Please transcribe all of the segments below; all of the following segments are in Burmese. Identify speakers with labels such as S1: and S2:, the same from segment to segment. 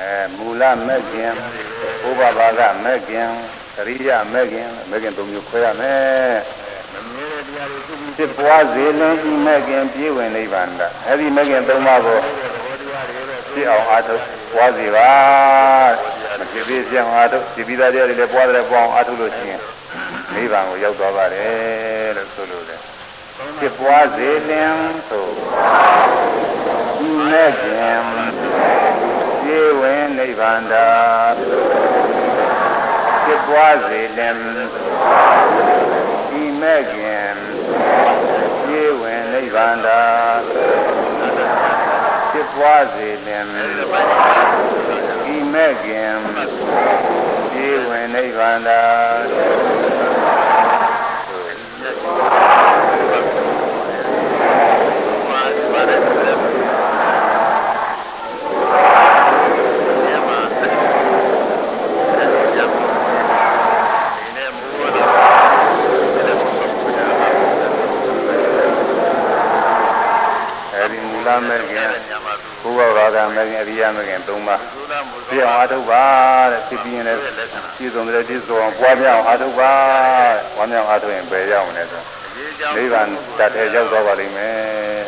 S1: အဲမူလမဲ့ခင်ဥပပါကမဲ့ခင်ကရိယာမဲ့ခင်မဲ့ခင်သုံးမျိုးခွဲရမယ်
S2: မမြဲတဲ့တရားတွေသူ့ပြီး
S1: ဖြစ်ပွားစေလင်းဤမဲ့ခင်ပြေးဝင်နိဗ္ဗာန်တအဲ့ဒီမဲ့ခင်သုံးပါးကို
S2: သဘောတရားတွေတော့
S1: ဖြစ်အောင်အားထုတ်ပွားစေပါမဖြစ်ဖြစ်ပြအောင်အားထုတ်ဒီပိသားတရားတွေလည်းပွားတယ်ပွားအောင်အားထုတ်လို့ရှိရင်နိဗ္ဗာန်ကိုရောက်သွားပါတယ်လို့ဆိုလို့တယ်ဖြစ်ပွားစေလင်းဆိုဤမဲ့ခင် ပြေးဝင်နိဗ္ဗာန်တဖြစ်ပွားစေလင်းဤမဲ့ခင်ပြေးဝင်နိဗ္ဗာန်တဖြစ်ပွားစေလင်းဤမဲ့ခင်ပြေးဝင်နိဗ္ဗာန်တ
S2: ပါတယ်တယ်ညမှာညမှာဒီနေ့မိုးတော့ဒီနေ့ဆုံးဆုံးကြတာ
S1: အဲဒီမူလမဲ့ခင်
S2: ညမှာသူ
S1: ဘုရားဘာသာမဲ့ခင်အရိယာမဲ့ခင်၃ပါး
S2: သုဒ္ဓမူ
S1: ပြအောင်အားထုတ်ပါတဲ့ဖြစ်ပြီးရင်လည်းပြည့်စုံတယ်ပြည့်စုံအောင်ပွားများအောင်အားထုတ်ပါပွားများအောင်အားထုတ်ရင်ဘယ်ရောက်မလဲဆို
S2: ရေးကြောင်း
S1: နိဗ္ဗာန်တတ်ထဲရောက်သွားပါလိမ့်မယ်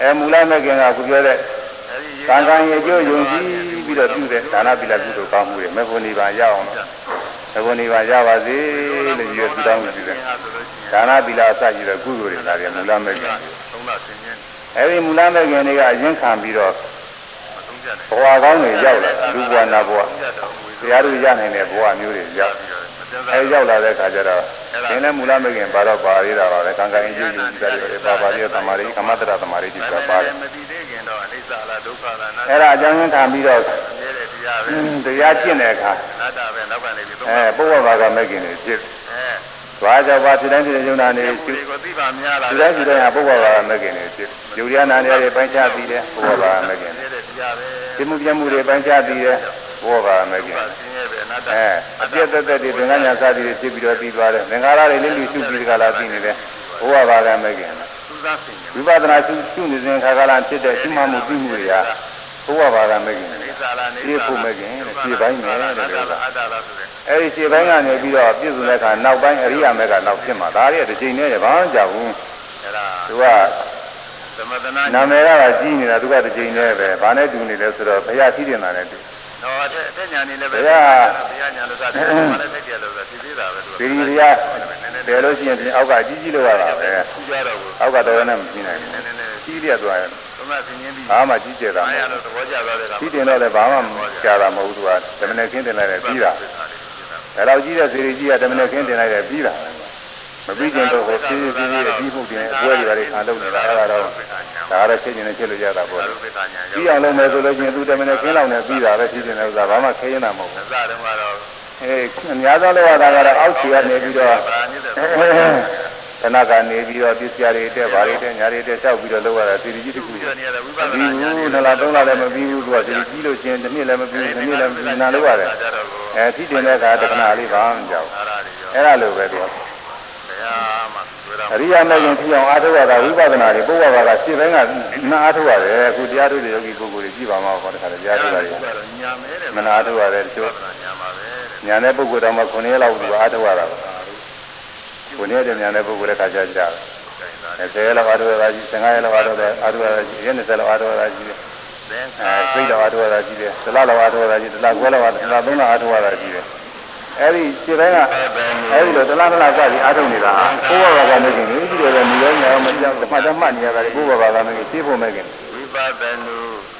S1: အဲမူလမဲ့ခင်ကခုပြောတဲ့ကံကံရဲ့အကျိုးယုံကြည်ပြီးတော့ပြုတဲ့ဒါနပိလကုသိုလ်ကောင်းမှုတွေမေဖို့နိဗ္ဗာန်ရောက်အောင်လို့မေဖို့နိဗ္ဗာန်ရပါစေလို့ရည်ရွယ်ပြုတောင်းပြုတယ်ဒါနပိလအစရှိတဲ့ကုသိုလ်တွေဒါတွေမူလမဲ့ခင်
S2: သုံးလဆင်းရဲ
S1: အဲဒီမူလမဲ့ခင်တွေကအရင်ခံပြီးတော့
S2: မသုံးကြတယ်
S1: ဘဝကောင်းတွေရောက်လာလူဘဝနာဘဝတရားတို့ရနိုင်တဲ့ဘဝမျိုးတွေရောက်အဲရောက်လာတဲ့အခါကျတော့သင်လည်းမူလမဲ့ခင်ပါတော့ပါရတာပါပဲကံကံအကျိုးယူကြတယ်ပါပါရသမာရိကမတ္တရသမာရိကြီးကပါတယ်
S2: မတည်သေးခင်တော့အနိစ္စလားဒုက္ခလားနာ
S1: အဲ့ဒါအကြောင်းရင်းခံပြီးတော့
S2: မြဲတဲ့တရားပဲ
S1: တရားကျင့်တဲ့အခါ
S2: နာတာပဲနောက်ကနေပြီးသုံး
S1: အဲပုဗ္ဗဘာကမဲ့ခင်တွေဖြစ်
S2: အဲ
S1: သွားကြောက်ပါဖြစ်တိုင်းဖြစ်တဲ့ယုံနာနေ
S2: ဒီ
S1: ဖြစ်
S2: ကိုသိပါများလား
S1: ဒီတိုင်းဒီတိုင်းဟာပုဗ္ဗဘာကမဲ့ခင်တွေဖြစ်ယုံရနာနေတွေပိုင်းခြားပြီးတယ်ပုဗ္ဗဘာကမဲ့ခင်
S2: မြဲတဲ့တရားပဲ
S1: ဒီမှုပြမှုတွေပိုင်းခြားပြီးတယ်ပုဗ္ဗဘာကမဲ့ခင်
S2: ပါဆင်းရဲပဲနာတာ
S1: အဲအပြည့်သက်သက်တွေသင်္ကန်းညာစသည်တွေဖြစ်ပြီးတော့ပြီးသွားတယ်သင်္ခါရတွေလည်းလူရှုပြီးဒီကလာပြီးနေတယ်ဘုရားဘာကမဲ့ခင်
S2: သူသားဆင်းရဲ
S1: ဝိပဿနာရှုရှုနေစဉ်ခါကလာဖြစ်တဲ့ရှုမှမှုပြုမှုတွေက ဘုရားဘာကမဲ့ခင်
S2: အနိစ္စလားနေ
S1: ဒီဖို့မဲ့ခင်တဲ့ခြေပိုင်းနဲ့တဲ့
S2: အတ္တ
S1: လို့
S2: လားအတ္တလားဆိုတဲ့
S1: အဲဒီခြေပိုင်းကနေပြီးတော့ပြည့်စုံတဲ့အခါနောက်ပိုင်းအရိယာမဲ့ကနောက်ဖြစ်မှာဒါတွေကတစ်ချိန်နဲ့ဘာမှကြောက်ဘူး
S2: အဲ့ဒါ
S1: သူက
S2: သမထနာ
S1: နာမည်ကတော့ကြီးနေတာသူကတစ်ချိန်နဲ့ပဲဘာနဲ့တူနေလဲဆိုတော့ဘုရားရှိတင်တာနဲ့တူ
S2: တော့အထက်ညာနေလည်းပဲ
S1: ဘုရား
S2: ဘုရားညာလို့သာတယ်ဘာလဲထိုက်တယ်လို့သာသိသေးတာပဲသူ
S1: ဒီဒီတရားတယ်လို့ရှိရင်ဒီအောက်ကအကြီးကြီးလို့ရတာပဲ
S2: သူကြတော့ကို
S1: အောက်ကတော်တော်နဲ့မပြီးနိုင်
S2: နည်းနည်းနည်း
S1: ဘူးကြီးပြတ်သွားရင်
S2: သ မထဆင်းရဲပြီး
S1: ဘာမှကြီးကျယ်တာမ
S2: အားရ
S1: ဟုတ်
S2: လို့သဘောကျသွားတဲ့က
S1: ကြီးတင်တော့လည်းဘာမှကြာတာမဟုတ်ဘူးသူကဓမ္မနဲ့ခင်းတင်လိုက်တယ်ပြီးတာဒါတော့ကြီးတဲ့စေရီကြီးကဓမ္မနဲ့ခင်းတင်လိုက်တယ်ပြီးတာမပြီးကျင်တော့ဟိုဖြည်းဖြည်းဖြည်းဖြည်းပြီးမှုတင်အပွဲတွေတွေခံလုပ်နေတာအဲ့ဒါတော့ဒါကတော့ချက်ချင်းနဲ့ချက်လို့ရတာပေါ့လေပြီးအောင်လုပ်မယ်ဆိုလို့ချင်းသူဓမ္မနဲ့ခင်းလောက်နေပြီးတာပဲဖြည်းဖြည်းနဲ့ဥစ္စာဘာမှခဲရင်တာမဟုတ်ဘူး
S2: စတယ်ကတော့
S1: အေးအများဆုံးလောက်ရတာကတော့အောက်ခြေကနေပြီးတော့
S2: ဗာနေတဲ့
S1: ခဏကနေပြီးတော့ပြစ်စရာတွေတက်ဗာတွေတက်ညာတွေတက်လျှောက်ပြီးတော့လောက်ရတာစီရီကြီးတစ်ခု
S2: ပြီးတော့နေရတဲ့ဝိပ
S1: မ
S2: ဿ
S1: ပြီး
S2: နာညာ
S1: ဘူးနှစ်လသုံးလလည်းမပြီးဘူးသူကစီရီကြီးလို့ချင်းတစ်နှစ်လည်းမပြီးဘူးတစ်နှစ်လည်းမပြီးနာလို့ရတယ်အဲဖြစ်တင်တဲ့အခါတခဏလေးဘာမှမကြောက်
S2: အားရရော
S1: အဲ့ဒါလိုပဲသူက
S2: တရားမှတွေ့တော့
S1: အရိယာမေခင်ဖြစ်အောင်အားထုတ်ရတာဝိပဿနာတွေပုဗ္ဗဘာကရှင်းပိုင်းကနာအားထုတ်ရတယ်အခုတရားထုတ်တဲ့ယောဂီပုဂ္ဂိုလ်တွေကြည့်ပါမှာပေါ့တခါတည်းတရားထုတ်ရတယ်
S2: ညာမဲတယ်
S1: မနာအားထုတ်ရတယ်တချို့
S2: ညာမှာပဲတဲ့
S1: ညာတဲ့ပုဂ္ဂိုလ်တော်မှ9ရက်လောက်သူအားထုတ်ရတာပေါ့ 9ရက်တည်းညာတဲ့ပုဂ္ဂိုလ်လည်းခါကြကြတယ်အဲ10ရက်လောက်အားထုတ်ရတာကြီး15ရက်လောက်အားထုတ်တယ်အားထုတ်ရတာကြီးရက်20လောက်အားထုတ်ရတာကြီး
S2: သင်္ခါ
S1: အဲစိတ်တော်အားထုတ်ရတာကြီးတယ်ဒလလောက်အားထုတ်ရတာကြီးဒလခွဲလောက်အားဒလသုံးလောက်အားထုတ်ရတာကြီးတယ်အဲဒီခြေပိုင်းကအဲဒီလိုဒလဒလစပြီးအားထုတ်နေတာဘုရားဘာသာမခင်ကြီးဒီလိုလည်းနေရောညာမကြောက်မှတ်တမှတ်နေရတာဘုရားဘာသာမခင်ဖြည့်ဖို့မခင်
S2: ဝိပဿနု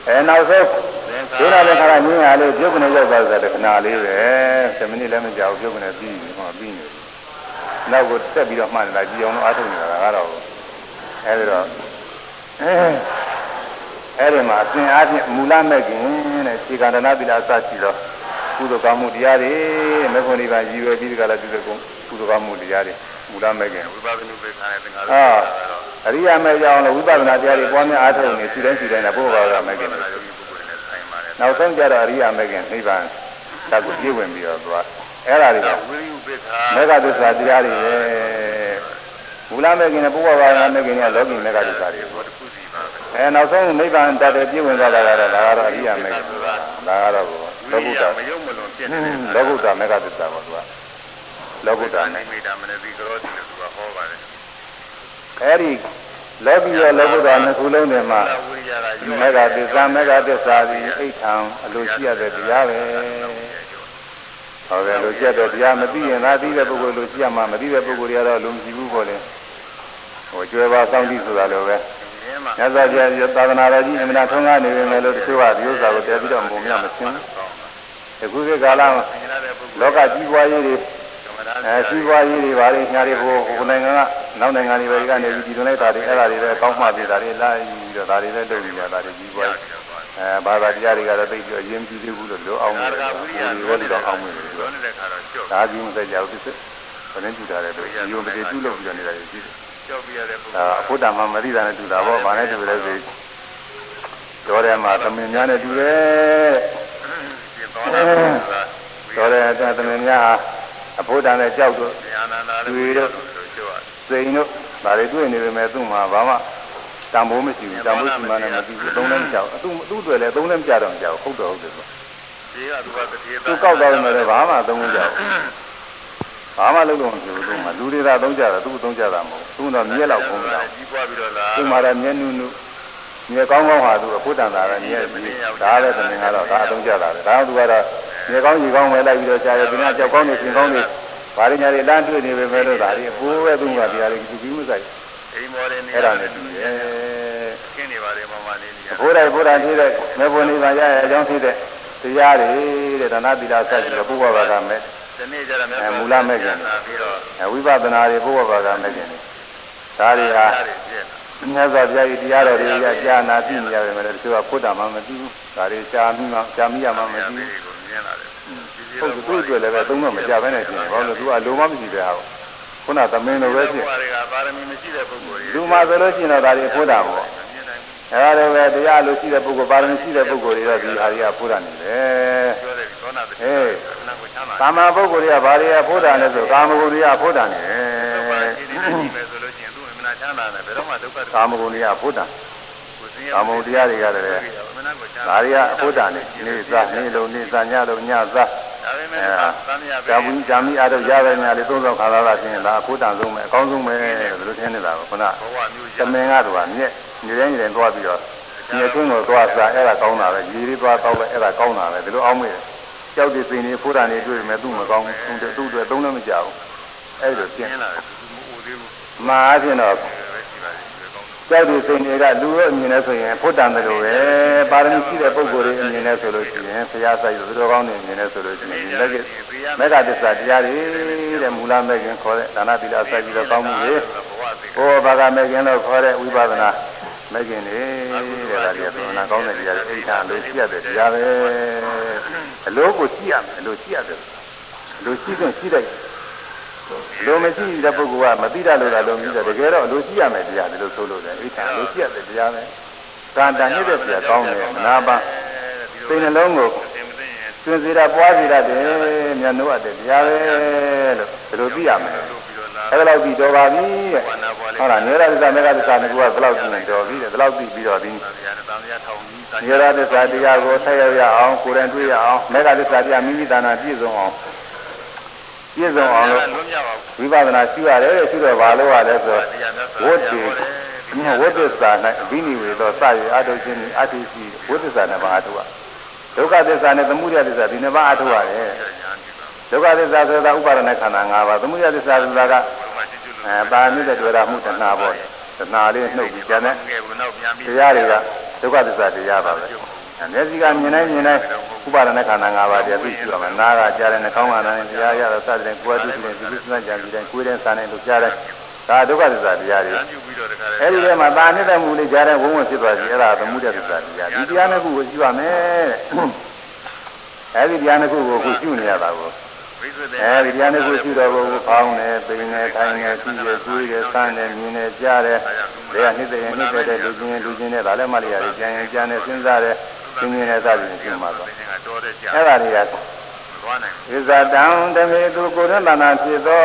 S1: အဲနောက်ဆုံး
S2: သင်္ခါ
S1: ဒီလိုလည်းခါရညင်းရလေးပြုတ်ကနေရောက်သွားတဲ့ခဏလေးပဲ7မိနစ်လည်းမကြောက်ပြုတ်ကနေပြီးဟောပြီးနေ နောက်ကိုတက်ပြီးတော့မှတ်နေတာကြည်အောင်လို့အားထုတ်နေတာကတော့အဲဒီတော့အဲဒီမှာအစဉ်အားဖြင့်မူလမဲ့ခင်တဲ့ခြေကန္တနာပိလာစရှိတော့ကုသိုလ်ကောင်းမှုတရားတွေမေဖို့နိဗ္ဗာန်ရည်ရွယ်ပြီးဒီကလာပြုတဲ့ကုသိုလ်ကောင်းမှုတရားတွေမူလမဲ့ခင်
S2: ဝိပဿနုပိခာနဲ့သင်္ခါရ
S1: အာအရိယာမဲ့ကြောင့်လို့ဝိပဿနာတရားတွေပွားများအားထုတ်နေစီတိုင်းစီတိုင်းနဲ့ဘုရားကမဲ့ခင်
S2: ယောဂီပုဂ္ဂိုလ်နဲ့ဆိုင်ပါတယ်
S1: နောက်ဆုံးကြတော့အရိယာမဲ့ခင်နိဗ္ဗာန်သတ်ကိုပြည့်ဝင်ပြီးတော့သွား အဲ့ဒါတွေက
S2: ဝိရိယပိခာ
S1: မေဃသစ္စာတရားတွေပဲဝမူလမဲ့ခင်နဲ့ပုဗ္ဗဘာဝမဲ့ခင်ကလောကီမဲ့ကဒုက္ခတွေ
S2: ဟောတစ်ခုစီပါပဲ
S1: အဲနောက်ဆုံးနိဗ္ဗာန်တတ်တဲ့ပြည့်ဝင်သွားတာကတော့ဒါကတော့အရိယာမဲ့ခင်ဒါကတော့လောကုတ္တ
S2: မယုံမလွန်ဖြစ်နေတယ်
S1: လောကုတ္တမဲ့ကသစ္စာပေါ့သူကလောကုတ္တ
S2: နိ
S1: နဲ့
S2: မိတာမနတိကရောတိလို့သူကဟောပါတယ်
S1: အဲဒီလောကီရောလောကုတ္တနှစ်ခုလုံးထဲမှာ
S2: ဝိရိယက
S1: မေဃသစ္စာမေဃသစ္စာဒီအိဋ္ဌံအလိုရှိရတဲ့တရားပဲ ဟုတ်တယ်လိုရှိရတဲ့တရားမသိရင်သာသိတဲ့ပုဂ္ဂိုလ်လိုရှိရမှာမသိတဲ့ပုဂ္ဂိုလ်တွေကတော့လုံကြည့်ဘူးပေါ့လေဟိုကျွဲပါစောင့်ကြည့်ဆိုတာလိုပဲ
S2: ရင်းမှာ
S1: မြတ်စွာဘုရားသာသနာတော်ကြီးအမှန်ထုံးကားနေပေမဲ့လို့တချို့ကဒီဥစ္စာကိုတည်ပြီးတော့ပုံမြမရှင်းဘူးအခုခေတ်ကာလမှာ
S2: သင်ရတဲ့ပုဂ္ဂိုလ်
S1: လောကကြီးပွားရေးတွေ
S2: ကမ္မဋ္ဌာန်း
S1: အဲကြီးပွားရေးတွေဘာတွေညာတွေဟိုဟိုနိုင်ငံကနောက်နိုင်ငံတွေပဲကနေပြီးဒီလိုလိုက်တာတွေအဲ့ဒါတွေပဲကောင်းမှပြတာတွေလိုက်ပြီးတော့ဒါတွေလည်းလုပ်နေကြတာတွေကြီးပွားရေး အဲဘာသာတရားတွေကတော့သိပြီးအရင်ကြည့်သေးဘူးလို့ပြောအောင်နေတယ်ဒီလိုတော့အောင်နေတယ်သူက
S2: ပြောနေတဲ့ခါတော့ကြော့
S1: ဒါကြီးမစကြဘူးသူဘယ်နဲ့တူတာလဲသူဒီလိုမတည်တူလို့ပြောနေတာကြီး
S2: ကြော့ပြရတဲ့ပုဂ္ဂိုလ်
S1: ဒါအဖို့တမမသိတာနဲ့တူတာပေါ့ဘာနဲ့တူလဲဆိုတော်ထဲမှာသမင်များနဲ့တူတယ်
S2: ပြင်သွားတာက
S1: တော်ထဲသမင်များဟာအဖို့တန်နဲ့ကြောက်တော့
S2: ဉာဏနာလည်းကြော့လို့ကြော့
S1: စိန်တို့ဒါတွေတွေ့နေပေမဲ့သူ့မှာဘာမှ တန်ဖိုးမရှိဘူးတန်ဖိုးရှိမှလည်းမသိဘူးအသုံးလည်းမကြောက်သူ့သူ့တွေလည်းအသုံးလည်းမကြတော့မကြောက်ဟုတ်တော့ဟုတ်တယ်ဆို
S2: ဒီကသူကတတိယ
S1: သူကောက်တော့လည်းဘာမှအသုံးမကြောက်ဘာမှလုပ်လို့မဖြစ်ဘူးသူ့မှာလူတွေသာသုံးကြတာသူ့သုံးကြတာမဟုတ်သူ့တော့မြက်လောက်ပုံကြောက်
S2: ကြီးပွားပြီးတော့လာ
S1: သူ့မှာလည်းမျက်နှုနုမျက်ကောင်းကောင်းဟာသူအဖို့တန်တာလည်းမျက်ပြီးဒါလည်းသမင်ကတော့ဒါအသုံးကြတာလေဒါတော့သူကတော့မျက်ကောင်းကြီးကောင်းပဲလိုက်ပြီးတော့ကြာရဒီနေ့ကြောက်ကောင်းနေပြင်ကောင်းနေဘာတွေညာတွေလမ်းတွေ့နေပေမဲ့လို့ဒါတွေအဖိုးပဲသူကတရားတွေသူပြီးမဆိုင်
S2: အိမ်မော်တဲ့နေ
S1: အဲ့ဒါနဲ့တူရဲ့
S2: ခင်းနေပါတယ်မမလေးနေ
S1: အဖိုးတိုင်းဘုရားဖြစ်တဲ့မေဖို့နိဗ္ဗာန်ရရအကြောင်းဖြစ်တဲ့တရားတွေတဲ့ဒါနသီလဆက်ပြီးတော့ပုဗ္ဗဘာကမဲ့
S2: ဒီနေ့ကျတော့မြတ်
S1: အဲ
S2: စွာ
S1: မူလမဲ့ခင်
S2: လာပြီးတော့
S1: အဲဝိပဿနာတွေပုဗ္ဗဘာကမဲ့ခင်ဒါတွေဟာ
S2: ပြည့်
S1: မြတ်စွာဘုရားရဲ့တရားတော်တွေကကြာနာသိနေရပေမဲ့တချို့ကဖုဒ္ဓမှမသိဘူးဒါတွေရှားမိမှရှားမိရမှမသိဘူး
S2: ကိုမြင်လာတယ်
S1: ဟုတ်သူ့အတွက်လည်းပဲသုံးတော့မကြဘဲနဲ့ရှင်ဘာလို့လဲသူကလိုမှမရှိတဲ့ဟာကို ခုနသမင်းလိုပဲဖြစ်
S2: ဘာတွေကပါရမီမရှိတဲ့ပုဂ္ဂိုလ်တွေ
S1: လူမှဆိုလို့ရှိရင်တော့ဒါတွေဖုဒ္ဓပေါ့အဲဒါလည်းပဲတရားလိုရှိတဲ့ပုဂ္ဂိုလ်ပါရမီရှိတဲ့ပုဂ္ဂိုလ်တွေတော့ဒီဟာတွေကဖုဒ္ဓနေတယ်
S2: ပြောတယ်သောနာတ
S1: ဟေး
S2: ခဏကိုချမ်းသာ
S1: ကာမပုဂ္ဂိုလ်တွေကဘာတွေကဖုဒ္ဓလဲဆိုကာမဂုဏ်တွေကဖုဒ္ဓနေတယ်
S2: ဒီဒီဒီပဲဆိုလို့ရှိရင်သူ့အမှန်ချမ်းသာတယ်ဘယ်တော့မှဒုက္ခ
S1: ကာမဂုဏ်တွေကဖုဒ္ဓ
S2: ကိုစင်းရ
S1: ကာမဂုဏ်တရားတွေကလည်း
S2: အမှန်ကိုချမ်း
S1: ဒါတွေကအဖုဒ္ဓနေနေစားနေလုံးနေစားညလုံးညစား
S2: ဒါ ပေမဲ့
S1: အဲ
S2: သံဃာ
S1: ဇာဘူးဇာမိအားတော့ရတဲ့ညာလေးသုံးဆောင်ခါလာတာချင်းဒါအဖို့တန်ဆုံးပဲအကောင်းဆုံးပဲလို့လို့ထင်နေတာကခုန
S2: ဘဝမျိုး
S1: သမင်ကတော့မြက်ညီတိုင်းညီတိုင်းသွားပြီးတော့ညက်ချင်းကိုသွားစားအဲ့ဒါကောင်းတာပဲညီလေးသွားတော့ပဲအဲ့ဒါကောင်းတာပဲဒီလိုအောင်းမေးကြောက်တဲ့စိန်နေဖို့တန်နေတွေ့မယ်သူ့မကောင်းဘူးသူ့သူ့အတွက်သုံးလည်းမကြဘူးအဲ့လိုပြင်
S2: မြင်လာတယ်သူမအိုသေးဘူး
S1: မာအချင်းတော့
S2: ပဲရှိပါသေးတယ် ကောင်း
S1: ကြောက်တဲ့စိန်တွေကလူရဲ့အမြင်နဲ့ဆိုရင်ဖို့တန်တယ်လို့ပဲပါရမီရှိတဲ့ပုဂ္ဂိုလ်တွေအမြင်နဲ့ဆိုလို့ရှိရင်ဘုရားဆိုင်သူတော်ကောင်းတွေအမြင်နဲ့ဆိုလို့ရှိရင်လက်ကမေဃသစ္စာတရားတွေတဲ့မူလမဲ့ခင်ခေါ်တဲ့ဒါနသီလစိုက်ပြီးတော့ကောင်းမှုတွေ
S2: ဘဝသိ
S1: ဘောဘာကမဲ့ခင်လို့ခေါ်တဲ့ဝိပဿနာမဲ့ခင်တွေတဲ့ဒါတွေကသုနာကောင်းတဲ့တရားတွေအိဋ္ဌာအလိုရှိရတဲ့တရားပဲအလိုကိုရှိရမယ်အလိုရှိရတယ်အလိုရှိခွင့်ရှိတဲ့ လိုမရှိတဲ့ပုဂ္ဂိုလ်ကမသိတတ်လို့လားလို့မြည်တယ်တကယ်တော့အလိုရှိရမယ်တရားဒီလိုဆိုလို့တယ်အိဋ္ဌာအလိုရှိရတဲ့တရားပဲကံတန်ညစ်တဲ့တရားကောင်းတယ်မနာပါစိတ်နှလုံးကို
S2: သင်မသိရင်
S1: ကျွန်းစီတာပွားစီတတ်တယ်မြတ်နိုးရတဲ့တရားပဲလို့ဒီလိုသိရမယ်
S2: လို့ပြီးတော့လာ
S1: အဲ့ဒါလောက်ပြီးတော်ပါပြီတဲ့ဟုတ်လားနေရသစ္စာမေဃသစ္စာကဘယ်လောက်ကြည့်ရင်တော်ပြီတဲ့ဘယ်လောက်သိပြီးတော့ဒီ
S2: ဗျာတန်ဗျာထောင်ကြီး
S1: နေရသစ္စာတရားကိုဆက်ရောက်ရအောင်ကိုယ်တိုင်တွေ့ရအောင်မေဃသစ္စာတရားမိမိတဏ္ဍာပြည့်စုံအောင် ပြည့်စုံအောင်လို့
S2: လွတ်မြောက်အောင်
S1: ဝိပဿနာရှိရတယ်တဲ့ရှိတော့ဘာလို့ရလဲဆိုတော့ဝတ္တေဝတ္တစ္စာ၌အဘိနိဝေသောစရအတုချင်းအတ္တိရှိဝတ္တစ္စာနှစ်ပါးအထုရဒုက္ခသစ္စာနဲ့သမုဒယသစ္စာဒီနှစ်ပါးအထုရတယ်ဒုက္ခသစ္စာဆိုတာဥပါဒณะခန္ဓာ၅ပါးသမုဒယသစ္စာဆိုတာကအဲပါဠိတဲ့တွေ့တာမှုတဏှာပေါ့တဏှာလေးနှုတ်ပြီးကျန်တဲ့
S2: ငယ်ဘူးနောက်ပြန်ပြီး
S1: တရားတွေကဒုက္ခသစ္စာတရားပါပဲအဲ မျက်စိကမြင်တိုင်းမြင်တိုင်းဥပါဒณะခန္ဓာ၅ပါးတရားသိရှိရမယ်နားကကြားတဲ့နှာခေါင်းကနားနဲ့တရားရတော့စတဲ့ကိုယ်တည်းရှိတဲ့ဒီလိုစမ်းကြံပြီးတိုင်းကိုယ်တည်းစားနေလို့ကြားတဲ့ဒါဒုက္ခသစ္စာတရားတွေ
S2: ပြန်ယူပြီးတော့တခါလေ
S1: အဲဒီထဲမှာတာနေတဲ့မူလေးကြားတဲ့ဝုန်းဝင်ဖြစ်သွားပြီအဲ့ဒါသမှုတဲ့သစ္စာတရားဒီတရားနှစ်ခုကိုရှိပါမယ်တဲ့အဲဒီတရားနှစ်ခုကိုအခုရှုနေရတာကို
S2: ဝိသုဒ္ဓေ
S1: အဲဒီတရားနှစ်ခုရှိတော့ဘုရားပေါင်းတယ်ပိန်တယ်ထိုင်တယ်ပြီးတယ်ကျွေးတယ်စမ်းတယ်မြင်တယ်ကြားတယ်ဒါကနှစ်သိရင်နှစ်သိတဲ့လူချင်းလူချင်းနဲ့ဒါလည်းမလျာတွေကြံရင်ကြံတယ်စဉ်းစားတယ် သင်မြင်တဲ့စသည်ဖြင့်မှာတော့
S2: တော်တဲ့ကြာ
S1: အဲ့ဒါတွေက
S2: သွားနိုင်
S1: ဣဇာတံဓမေသူကိုရဏနာဖြစ်သော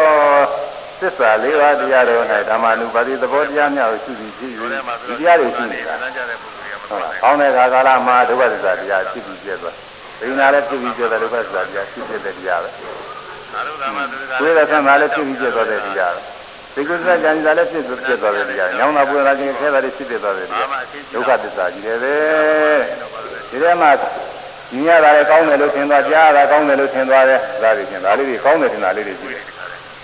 S1: သစ္စာလေးပါးတရားတော်၌ဓမ္မနုပါတိသဘောတရားများကိုရှိပြီးဖြစ်၍ဒီတရားတွေရှိနေတာ
S2: လမ်းကြတဲ့ပုဂ္ဂိုလ်ကမ
S1: ဟုတ်
S2: တော်
S1: လား
S2: နိုင်
S1: ကောင်းတဲ့ခါကာလမှာဒုက္ခသစ္စာတရားရှိပြီးပြည့်သွားဒိနာလည်းဖြစ်ပြီးပြည့်သွားဒုက္ခသစ္စာတရားရှိဖြစ်တဲ့တရားပဲ
S2: အာရုံသမသုဒ္ဓ
S1: ကိုယ်ရသံသာလည်းဖြစ်ပြီးပြည့်သွားတဲ့တရားပဲ ဒီကုသဇာကြံသာလည်းဖြစ်ပြီးပြည့်သွားတဲ့တရားညောင်းတာပွင့်လာခြင်းခဲတာတွေဖြစ်ပြသွားတဲ့တရားဒုက္ခသစ္စာကြီးတယ်ပဲဒီထဲမှာညီရတာလည်းကောင်းတယ်လို့ထင်သွားကြားရတာကောင်းတယ်လို့ထင်သွားတယ်ဒါတွေချင်းဒါလေးတွေကောင်းတယ်ထင်တာလေးတွေရှိတယ်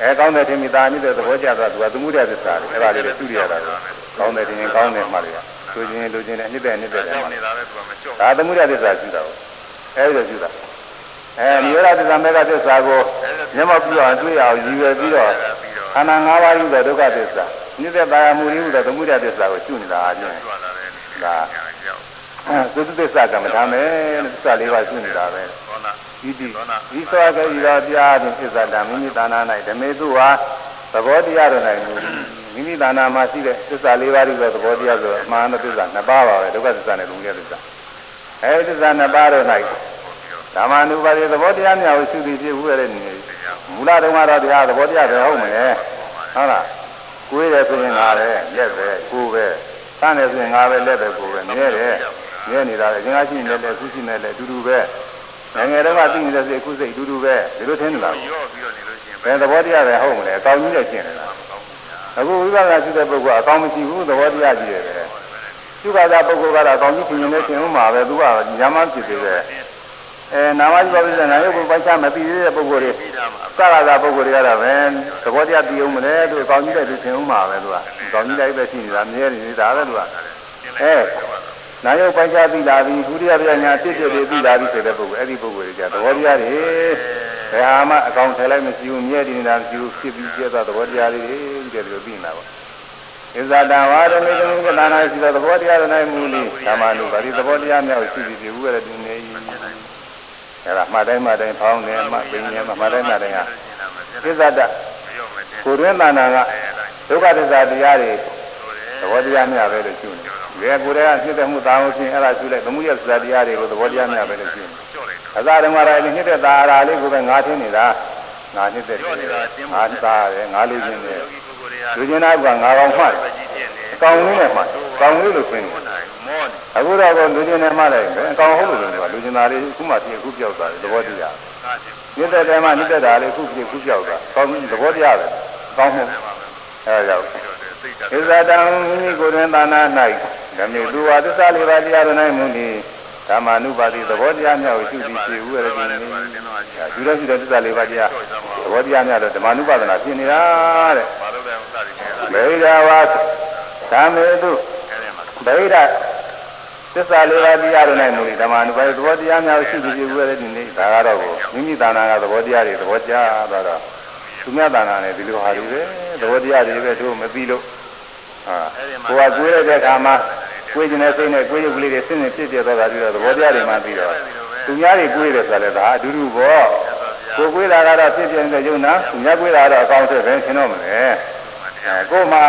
S1: အဲကောင်းတယ်ထင်မိသားမိတဲ့သဘောကျသွားသူကသမှုရသစ္စာတွေအဲ့ဒါလေးတွေသူရတာကိုကောင်းတယ်ထင်ရင်ကောင်းတယ်မှလည်းဆိုခြင်းလူချင်းနဲ့နှစ်တဲ့နှစ်တဲ့တယ်
S2: ကြောက်
S1: မှ
S2: နေတာပဲသူကမကြောက်
S1: ဒါသမှုရသစ္စာရှိတာကိုအဲဒီလိုရှိတာအဲနိရောဓသစ္စာမေဃသစ္စာကိုမျက်မှောက်ပြုအောင်တွေ့အောင်ရည်ရွယ်ပြီးတော့ ခန္ဓာ၅ပါးယူတဲ့ဒုက္ခသစ္စာနှစ်သက်ပါရမှုရည်ဟူတဲ့သမှုရသစ္စာကိုရှုနေတာအပြင်
S2: ကျွတ်လာတယ်
S1: ဒါ
S2: ကြောက်
S1: သုတ္တသစ္စာကမ္မထာမယ်လို့သစ္စာလေးပါးရှုနေတာပဲ
S2: ဘောနာ
S1: ဤတိဤသောကေဤသောတရားဖြင့်သစ္စာတံမိမိတာနာ၌ဓမေသူဟာသဘောတရားတော်၌မူမိမိတာနာမှာရှိတဲ့သစ္စာလေးပါးဤသောသဘောတရားဆိုအမှန်သောသစ္စာနှစ်ပါးပါပဲဒုက္ခသစ္စာနဲ့လုံရသစ္စာအဲဒီသစ္စာနှစ်ပါးတော်၌ဓမ္မ ानु ပါတိသဘောတရားများကိုရှုပြီးဖြစ်ဦးရတဲ့နေ မူလတုန်းကတော့တရားသဘောတရားပဲဟုတ်မယ်ဟုတ်လားကိုယ်ရယ်ဆိုရင်ငါပဲလက်ပဲကိုယ်ပဲဆန်းတယ်ဆိုရင်ငါပဲလက်ပဲကိုယ်ပဲမြဲတယ်မြဲနေတာလေအင်္ဂါရှိနေတယ်အခုရှိနေတယ်အတူတူပဲငယ်ငယ်တုန်းကသိနေတဲ့စိတ်အခုစိတ်အတူတူပဲဒီလိုထင်နေတာကို
S2: ရော့ပြီးတော့နေလို့ရှိရင်
S1: ဘယ်သဘောတရားပဲဟုတ်မလဲအကောင်းကြီးနဲ့ရှင်းနေတာအခုဝိပဿနာရှိတဲ့ပုဂ္ဂိုလ်ကအကောင်းမရှိဘူးသဘောတရားကြီးတယ်ပဲသူကသာပုဂ္ဂိုလ်ကတော့အကောင်းကြီးပြင်နေရှင်းဦးမှာပဲသူကညာမဖြစ်သေးတယ် အဲနာမကြီးပါပြီနာယုတ်ကိုပိုက်ချမသိသေးတဲ့ပုဂ္ဂိုလ်တွေ
S2: ပြီးတာမှာ
S1: စကားသာပုဂ္ဂိုလ်တွေကတော့ပဲသဘောတရားသိအောင်မလဲသူအကောင်းကြီးတဲ့သူရှင်းဦးမှာပဲသူကအကောင်းကြီးလိုက်ပဲရှိနေတာမြဲနေတာပဲသူကအဲနာယုတ်ပိုက်ချသိလာပြီဒုတိယပြညာပြည့်ပြည့်လေးသိလာပြီဆိုတဲ့ပုဂ္ဂိုလ်အဲ့ဒီပုဂ္ဂိုလ်တွေကသဘောတရားတွေဘယ်ဟာမှအကောင်ထည့်လိုက်မရှိဘူးမြဲတည်နေတာမရှိဘူးဖြစ်ပြီးပြည့်သွားသဘောတရားလေးတွေတဲ့လိုသိနေတာပေါ့ဣဇာတံဝါရမေသမုကတာနာရှိသောသဘောတရားတွေ၌မူလိဓမ္မနုပါတိသဘောတရားများကိုရှိပြီးပြဘူးရတဲ့ဒီနေကြီး အဲ့ဒါမှတ်တိုင်းမှတ်တိုင်းဖောင်းနေမှပင်နေမှမှတ်တိုင်းမှတ်တိုင်းဟာဣဇာတကိုရင်းတဏ္ဍာကဒုက္ခသစ္စာတရားတွေသဘောတရားများပဲလို့ရှုနေတယ်ကိုယ်ကဖြစ်တဲ့မှုတာဝန်ချင်းအဲ့ဒါရှုလိုက်သမှုရသစ္စာတရားတွေကိုသဘောတရားများပဲလို့ရှုနေ
S2: ကြောက်လိုက်
S1: အသာဓမ္မရာနှစ်တဲ့သာရာလေးကိုပဲငါထင်းနေတာငါနှစ်တဲ့ငါသားတယ်ငါလူချင်းတယ်လူချင်းသားကငါကောင်မှတ်အကောင်လေးနဲ့မှတ်ကောင်လေးလို့ဆိုရင်
S2: မောနေ
S1: အခုတော့ကလူချင်းနဲ့မှတ်လိုက်ပဲအကောင်ဟုတ်လို့ဆိုတော့လူချင်းသားလေးအခုမှပြည့်အခုပြောက်သွားတယ်သဘောတရား
S2: ကားချင်း
S1: နှစ်တဲ့တဲမှာနှစ်တဲ့တာလေးအခုပြည့်အခုပြောက်သွားကောင်းပြီသဘောတရားပဲကောင်းမှုအဲဒါကြောင့်
S2: စိတ်ဓာတ်
S1: ဣဇာတံမိမိကိုယ်တွင်သာနာ၌ဓမေသူဝါသစ္စာလေးပါးတရားတော်၌မူသည်ဓမ္မာနုပါတိသဘောတရားများကိုရှုပြီးရှင်းဦးရတဲ့ဒီနေ့ယူရရှိတဲ့သစ္စာလေးပါးတရားသဘောတရားများတော့ဓမ္မာနုပါဒနာဖြစ်နေတာတဲ့
S2: ဘာလို့လဲဥစ္စာတွေလဲ
S1: ဗေဒဝါဓမ္မေတု
S2: အဲဒီမှာ
S1: ဗေဒ သစ္စာလေးပါးတရားတော်၌မူသည်ဓမ္မာနုပါတိသဘောတရားများကိုရှုပြီးရှင်းဦးရတဲ့ဒီနေ့ဒါကတော့ကိုမိမိသာနာကသဘောတရားတွေသဘောကျသွားတော့သူမြတ်သာနာနဲ့ဒီလိုဟာတွေပဲသဘောတရားတွေပဲတို့မသိလို့ဟာကိုကကိုယ်ရတဲ့အခါမှာကိုယ်ကျင်တဲ့စိတ်နဲ့ကိုယ်ရုပ်ကလေးတွေစဉ်းနေဖြစ်ပြသွားတာပြီးတော့သဘောတရားတွေမှပြီးတော့သူများတွေကိုယ်ရတယ်ဆိုလည်းဒါအတူတူပေါ့ကိုယ်ကိုယ်တာကတော့ဖြစ်ပြနေတဲ့ယုံနာသူများကိုယ်တာကတော့အကောင်းဆုံးပဲရှင်းတော့မလဲအဲကိုယ်မှာ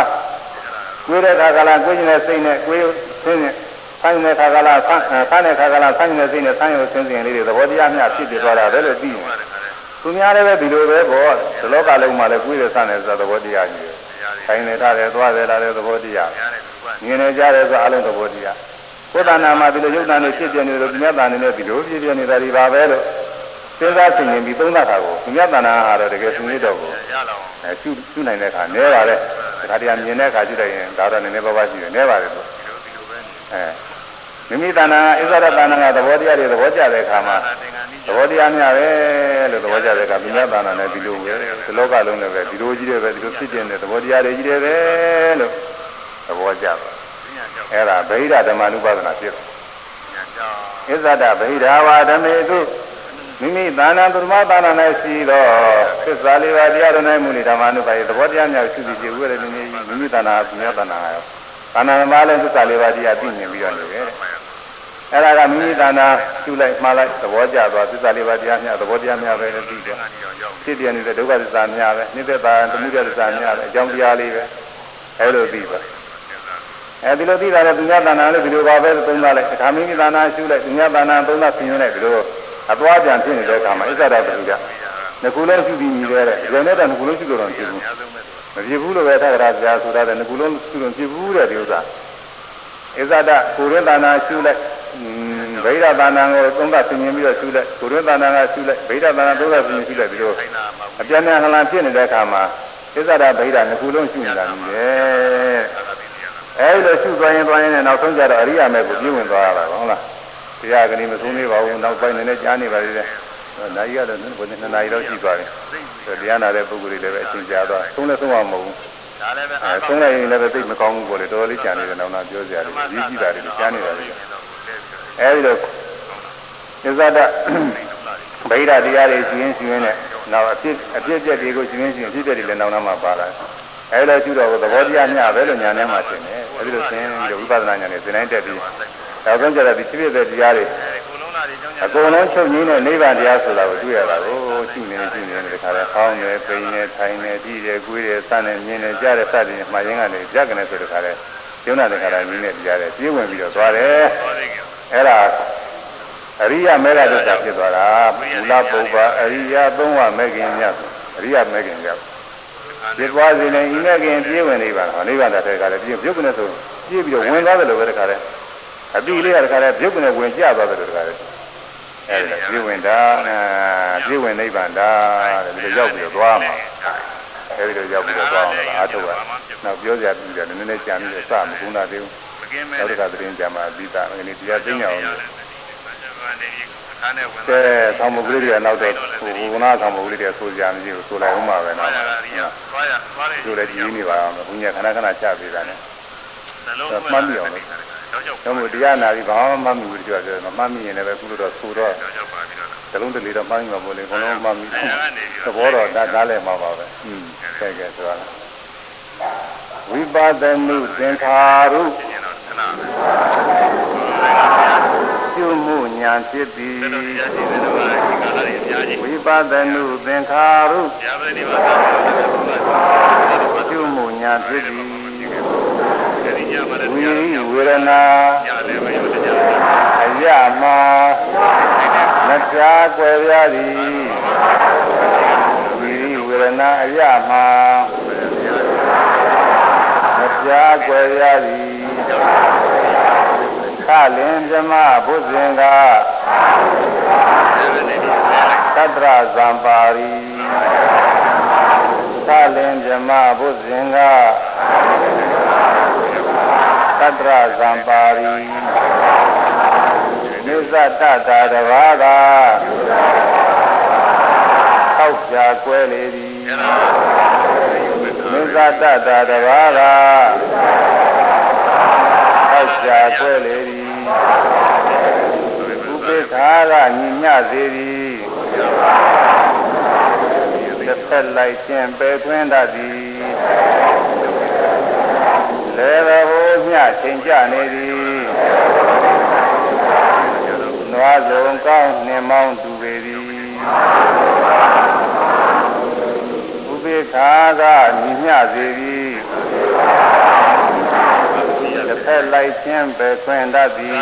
S1: ကိုယ်တဲ့ခါကလာကိုယ်ကျင်တဲ့စိတ်နဲ့ကိုယ်ရုပ်ဆင်းနေ ဆိုင်တဲ့ခါကလာဆန်းဆန်းတဲ့ခါကလာဆန်းနေတဲ့စိတ်နဲ့ဆန်းရုပ်ဆင်းစဉ်လေးတွေသဘောတရားများဖြစ်ပြသွားတာပဲလို့သိရင်သူများလည်းပဲဒီလိုပဲပေါ့ဒီလောကလုံးမှာလည်းကိုယ်ရဆန်းတယ်ဆိုတဲ့သဘောတရားကြီးတယ်ဆိုင်နေထားတယ်သွားတယ်လာတယ်သဘောတရားမြင်နေကြတယ်ဆိုအလုံးသဘောတရားကိုယ်တဏ္ဍာမှာဒီလိုယုတ်တန်နေဖြစ်ပြနေလို့မြတ်တန်နေနဲ့ဒီလိုဖြစ်ပြနေတာဒီပါပဲလို့စဉ်းစားဆင်ခြင်ပြီးသုံးသပ်တာကိုမြတ်တဏ္ဍာဟာတော့တကယ်စဉ်းနေတော့ကို
S2: ရလောက်
S1: အဲရှုရှုနိုင်တဲ့အခါနဲပါလေဒါတရားမြင်တဲ့အခါရှုလိုက်ရင်ဒါတော့နည်းနည်းပါးပါးရှိတယ်နဲပါတယ်လို့
S2: ဒီလိုဒီလိုပဲ
S1: အဲ မိမိတဏ္ဍာဣဇရတဏ္ဍာကသဘောတရားတွေသဘောကျတဲ့အခါမှာ
S2: သင်္ကန်းကြီး
S1: သဘောတရားများပဲလို့သဘောကျတဲ့အခါမြတ်တဏ္ဍာနဲ့ဒီလိုပဲဒီလောကလုံးလည်းပဲဒီလိုကြီးတယ်ပဲဒီလိုဖြစ်ပြနေတဲ့သဘောတရားတွေကြီးတယ်ပဲလို့သဘောကျပါ
S2: ညံကြောက်
S1: အဲ့ဒါဗိဓဓမ္မနုပါဒနာဖြစ်တယ်
S2: ညံကြောက်။
S1: ဣဇဒဗိဓာဝါဓမေတုမိမိသာနာပရမသာနာ၌ရှိသောသစ္စာလေးပါးတရားတော်၌မူနေဓမ္မနုပါယသဘောတရားများရှိပြီးရှိဝိရဒိနေမိမိသာနာပညာသာနာရောသာနာမှာလည်းသစ္စာလေးပါးတရားသိမြင်ပြီးတော့နေတယ်။ အဲ့ဒါကမိမိသာနာကျူလိုက်မှားလိုက်သဘောကျသွားသစ္စာလေးပါးတရားများသဘောတရားများပဲလည်းသိတယ်
S2: ညံကြောက်ကြောက်။
S1: ဖြစ်ပြနေတဲ့ဒုက္ခသစ္စာများပဲနိစ္စတာသမှုရသစ္စာများပဲအကြောင်းတရားလေးပဲအဲ့လိုသိပါအဲဒီလိုသိတာလည်းသူများတဏ္ဍာလည်းဒီလိုပါပဲသုံးသပ်လိုက်အခါမိမိတဏ္ဍာရှုလိုက်သူများတဏ္ဍာသုံးသပ်ဆင်ရင်လည်းဒီလိုအသွားပြန်ဖြစ်နေတဲ့အခါမှာဣစ္ဆဒပတိကနှစ်ခုလုံးရှိပြီးမြည်တယ်တဲ့ဇေနဲ့တော့နှစ်ခုလုံးရှိလို့တော့ဖြစ်ဘူး
S2: အများဆုံးပဲသူက
S1: မဖြစ်ဘူးလို့ပဲသက္ကရာဆရာဆိုတာတဲ့နှစ်ခုလုံးရှိလို့ဖြစ်ဘူးတဲ့ဒီဥစ္စာဣဇဒကိုရင်းတာနာရှုလိုက် ဗိဓတာနာကိုသုံးသဆင်မြင်ပြီးတော့ရှုလိုက်ကိုရင်းတာနာကရှုလိုက်ဗိဓတာနာသုံးသဆင်မြင်ရှုလိုက်ပြီးတော့
S2: ခိုင်းတာမှာ
S1: အပြန်ပြန်ဟလန်ဖြစ်နေတဲ့အခါမှာဣဇဒဗိဓနှစ်ခုလုံးရှုနေတာကြီးတယ်
S2: သာသာပြီးနေရတာ
S1: အဲဒီလိုရှုသွားရင်သွားရင်လည်းနောက်ဆုံးကျတော့အရိယာမေကိုပြည့်ဝင်သွားရတာဟုတ်လားတရားကနေမဆုံးသေးပါဘူးနောက်ပိုင်းနည်းနည်းကြားနေပါသေးတယ်နာရီကတော့ဘယ်နှစ်နာရီလောက်ရှိသွားပြီ
S2: သိပြီ
S1: တရားနာတဲ့ပုဂ္ဂိုလ်တွေလည်းပဲအချင်းကြားသွားသုံးလည်းသုံးမှာမဟုတ်ဘူး
S2: ဒါလည်းပဲ
S1: အဲသုံးလိုက်ရင်လည်းပဲသိမကောင်းဘူးပေါ့လေတော်တော်လေးကြာနေတယ်နောက်နောက်ပြောစရာတွေကြီးကြီးတာတွေကြားနေတာလေ အဲဒီလိုသစ္စာတဗိဓာတရားတွေရှင်ရှင်ရှင်နဲ့နောက်အဖြစ်အဖြစ်အပျက်တွေကိုရှင်ရှင်ဖြစ်တဲ့တွေလည်းနောက်နောက်မှပါလာအဲဒီလိုကျူတော့သဘောတရားမျှပဲလို့ညာထဲမှာရှင်တယ်အဲဒီလိုသင်ပြီးတော့ဝိပဿနာညာနဲ့သင်တိုင်းတက်ပြီးနောက်ဆုံးကျတော့ဒီဖြစ်ဖြစ်တဲ့တရားတွေ
S2: ကိုလုံးလာတွေကြောင်းကြ
S1: အကုန်လုံးချုပ်ငင်းတဲ့နိဗ္ဗာန်တရားဆိုတာကိုတွေ့ရတာကိုရှိနေရှိနေတယ်ခါလဲဖောင်းတယ်ပိန်တယ်ထိုင်တယ်ကြည့်တယ်ကိုယ်တယ်စတယ်မြင်တယ်ကြားတယ်စသည်မှာရင်းကနေကြက်ကနေဆိုတဲ့ခါလဲကျုံးနာတဲ့ခါလဲမြင်နေတရားတယ်ပြေးဝင်ပြီးတော့သွားတယ်
S2: သွားတယ်က
S1: အဲ့ဒါအရိယမေဃဒုက္ခဖြစ်သွားတာမူလပုဗ္ဗအရိယသုံးဝမေခင်မြတ်အရိယမေခင်မြတ်ဖြစ်သွားစေရင်ဤမေခင်ပြေးဝင်နေပါလားနိဗ္ဗာန်တဲ့ခါလဲပြေးပြုတ်ကနေဆိုပြေးပြီးတော့ဝင်သွားတယ်လို့ပဲတခါလဲအတိလေးကတခါလဲပြုတ်ကနေဝင်ကြသွားတယ်လို့တခါလဲအဲ့ဒါပြေးဝင်တာပြေးဝင်နိဗ္ဗာန်တာတဲ့ဒီလိုရောက်ပြီးတော့သွားမှာအဲ့ဒီလိုရောက်ပြီးတော့သွားမှာအာထုတ်ကနောက်ပြောစရာပြတယ်နည်းနည်းကြာပြီးတော့စမကုန်းတာသေးဘူး
S2: မကင်းမဲ
S1: နောက်တစ်ခါသတင်းကြမှာပြီးသားငနေတရားသိညာအောင်လို့
S2: ခါနဲ့ဝင်
S1: ကဲဆောင်းမကလေးတွေကနောက်တော့ဟိုဘုနာဆောင်းမကလေးတွေဆိုကြမရှိဘူးဆိုလိုက်ဦးမှာပဲ
S2: သွား
S1: နော်
S2: ရတာရိယသွားရသွားတယ်
S1: ဆိုလည်းဒီနေပါအောင်ဘုညာခဏခဏချပေးတာနဲ့
S2: နှလုံးတော့ကြောက်
S1: တော့မို့တရားနာပြီးဘာမှမမှီဘူးကြွတယ်မမှမီရင်လည်းပဲကုလို့တော့ဆိုတော့
S2: ကြောက်ပါပြီးတော့
S1: ဇလုံးတလေးတော့မှန်းမှာမို့လေဘုံလုံးမှမီသဘောတော့ဒါကားလည်းမှာပါပဲอืมဆက်ကဲဆိုတာဝိပဿနုသင်္ခါရု
S2: ကျင်တော့ခဏပဲ
S1: ပြုမှုညာဖြစ်သည်
S2: တော်တော်ကြာရှိတယ်တော့ဒီကာလတွေအများကြီး
S1: ဝိပဿနုသင်္ခါရု
S2: ဗျာပရိနိဗ္ဗာန်သာတယ်ဘုရား
S1: ပြုမှုညာဖြစ်သည်
S2: အဲဒီညမှာလည်း
S1: ဝိ
S2: တရား
S1: ဝေဒနာ
S2: ညလည်းမရောတရား
S1: အယမမချာကွယ်ရသည်ဝိဝေဒနာအယမမချာကွယ်ရသည် ခလင်ဓမ္မဘုဇင်ကသတ္တရဇံပါရီခလင်ဓမ္မဘုဇင်ကသတ္တရဇံပါရီနိစ္စတတာတဘာကထောက်ပြကွဲလေသည်နိစ္စတတာတဘာက ထောက်ပြကွဲလေသည်ဥပိ္ပခာကညီညစေသည်တစ်ဆက်လိုက်ခြင်းပဲသွင်းတတ်သည်လေဘဟိုမြချိန်ကြနေသည်နွားစုံကောင်းနှင်မောင်းသူပေသည်ဥပိ္ပခာကညီညစေသည် တစ်ဖက်လိုက်ခြင်းပဲခွင့်တတ်သည်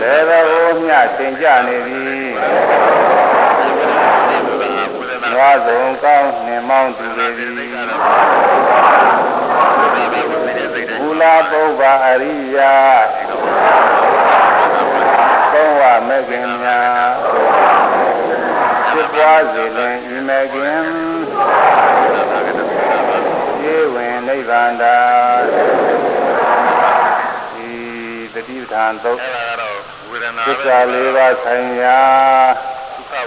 S1: လေဘဟိုမြချိန်ကြနေသည်နွားစုံကောင်းနှင်မောင်းသူပေသည်မူလာပုဗ္ဗအရိယာသုံးဝမဂ္ဂင်များဖြစ်ပွားစေလင်ဤမဂ္ဂင်ခြေ ဝင်နိဗ္ဗာန်တာဒီတတိပဌာန်သုတ်
S2: အဲ့ဒါကတော့ဝေဒနာ
S1: သစ္စာလေးပါးဆိုင်ရာ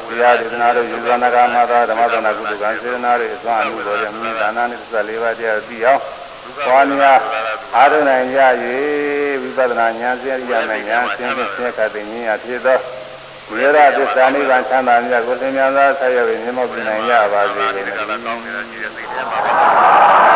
S1: တရားဒေသနာတို့ယူဇနာကမာသာဓမ္မသနာကုသကံစေနာတွေအစွမ်းအမှုပေါ်တဲ့မိဒါနာနဲ့သစ္စာလေးပါးတရားသိအောင်သွားများအာရုံနိုင်ရ၍ဝိပဿနာဉာဏ်စရိယနဲ့ဉာဏ်ရှင်းရှင်းခတ်သိဉာဏ်ဖြစ်သောဝိရသစ္စာနိဗ္ဗာန်ချမ်းသာမြတ်ကိုသင်္ညာသာဆက်ရောက်ပြီးမြတ်မောပြနိုင်ရပါစေ
S2: ဒီ
S1: လို့
S2: ကလာကောင်းနေတာရှိတဲ့စိတ်ထဲမှာ